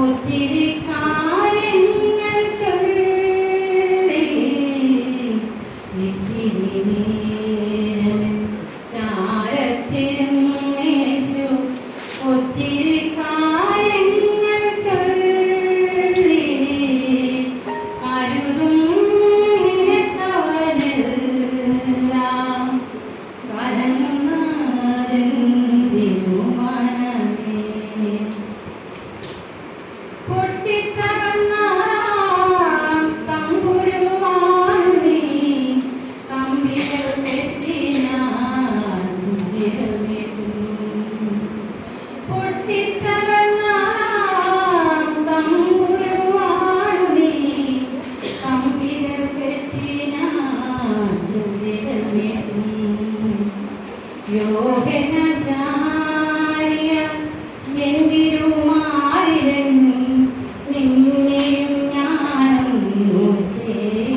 ഒത്തിരി കാര്യങ്ങൾ എന്തിരുമാറിലൻ നിന്നെയും ഞാനും ചേർത്തണയ്ക്കും.